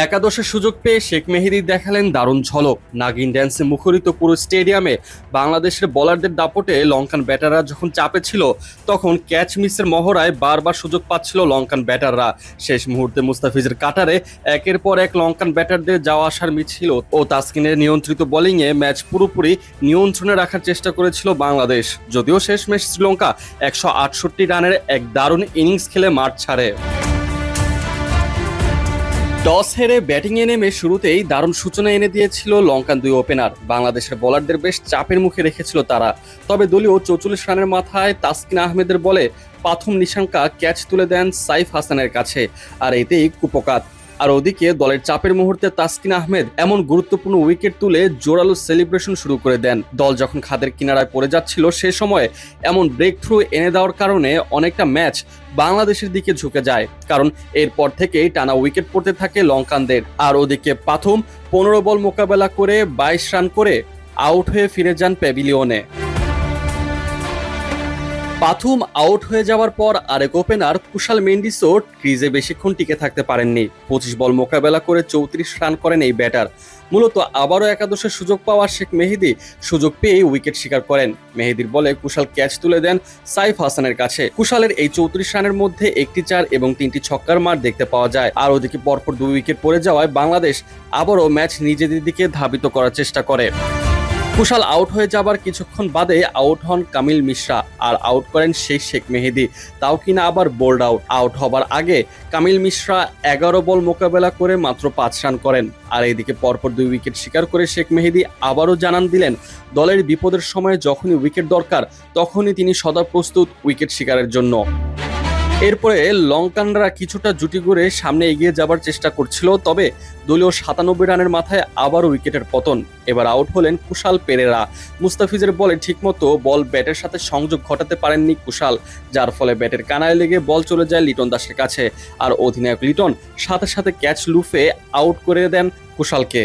একাদশের সুযোগ পেয়ে শেখ মেহেদি দেখালেন দারুণ ঝলক। নাগিন ড্যান্সে মুখরিত পুরো স্টেডিয়ামে বাংলাদেশের বোলারদের দাপটে লঙ্কান ব্যাটাররা যখন চাপে ছিল, তখন ক্যাচ মিসের মহড়ায় বারবার সুযোগ পাচ্ছিল লঙ্কান ব্যাটাররা। শেষ মুহূর্তে মুস্তাফিজের কাটারে একের পর এক লঙ্কান ব্যাটারদের যাওয়া আসার মিছিল ও তাসকিনের নিয়ন্ত্রিত বোলিংয়ে ম্যাচ পুরোপুরি নিয়ন্ত্রণে রাখার চেষ্টা করেছিল বাংলাদেশ। যদিও শেষ ম্যাচ শ্রীলঙ্কা একশো আটষট্টি রানের এক দারুণ ইনিংস খেলে মাঠ ছাড়ে। টস হেরে ব্যাটিংয়ে নেমে শুরুতেই দারুণ সূচনা এনে দিয়েছিল লঙ্কান দুই ওপেনার। বাংলাদেশের বোলারদের বেশ চাপের মুখে রেখেছিল তারা। তবে দলীয় চৌচল্লিশ রানের মাথায় তাসকিন আহমেদের বলে, প্রথম নিশাঙ্কা ক্যাচ তুলে দেন সাইফ হাসানের কাছে। আর এতেই কুপকাত। আর ওদিকে দলের চাপের মুহূর্তে তাসকিন আহমেদ এমন গুরুত্বপূর্ণ উইকেট তুলে জোরালো সেলিব্রেশন শুরু করে দেন। দল যখন খাদের কিনারায় পড়ে যাচ্ছিল, সে সময় এমন ব্রেক থ্রু এনে দেওয়ার কারণে অনেকটা ম্যাচ বাংলাদেশের দিকে ঝুঁকে যায়। কারণ এরপর থেকেই টানা উইকেট পড়তে থাকে লঙ্কানদের। আর ওদিকে প্রথম পনেরো বল মোকাবেলা করে বাইশ রান করে আউট হয়ে ফিরে যান প্যাভিলিয়নে। প্রথম আউট হয়ে যাওয়ার পর আরেক ওপেনার কুশাল মেন্ডিসও ক্রিজে বেশিক্ষণ টিকে থাকতে পারেননি। পঁচিশ বল মোকাবেলা করে চৌত্রিশ রান করেন এই ব্যাটার। মূলত আবারও একাদশের সুযোগ পাওয়ার শেখ মেহেদি সুযোগ পেয়ে উইকেট শিকার করেন। মেহেদির বলে কুশাল ক্যাচ তুলে দেন সাইফ হাসানের কাছে। কুশালের এই চৌত্রিশ রানের মধ্যে একটি চার এবং তিনটি ছক্কার মার দেখতে পাওয়া যায়। আর ওদিকে পরপর দুই উইকেট পড়ে যাওয়ায় বাংলাদেশ আবারও ম্যাচ নিজেদের দিকে ধাবিত করার চেষ্টা করে। কুশাল আউট হয়ে যাবার কিছুক্ষণ বাদে আউট হন কামিল মিশ্রা আর আউট করেন শেখ শেখ মেহেদি। তাও কিনা আবার বোল্ড আউট আউট হবার আগে কামিল মিশ্রা এগারো বল মোকাবেলা করে মাত্র পাঁচ রান করেন। আর এদিকে পরপর দুই উইকেট শিকার করে শেখ মেহেদি আবারও জানান দিলেন, দলের বিপদের সময় যখনই উইকেট দরকার, তখনই তিনি সদা প্রস্তুত উইকেট শিকারের জন্য। এরপরে লঙ্কানরা কিছুটা জুটি গড়ে সামনে এগিয়ে যাবার চেষ্টা করছিল, তবে দলীয় সাতানব্বই রানের মাথায় আবারও উইকেটের পতন। এবার আউট হলেন কুশাল পেরেরা। মুস্তাফিজের বলে ঠিকমতো বল ব্যাটের সাথে সংযোগ ঘটাতে পারেননি কুশাল, যার ফলে ব্যাটের কানায় লেগে বল চলে যায় লিটন দাসের কাছে। আর অধিনায়ক লিটন সাথে সাথে ক্যাচ লুফে আউট করে দেন কুশালকে।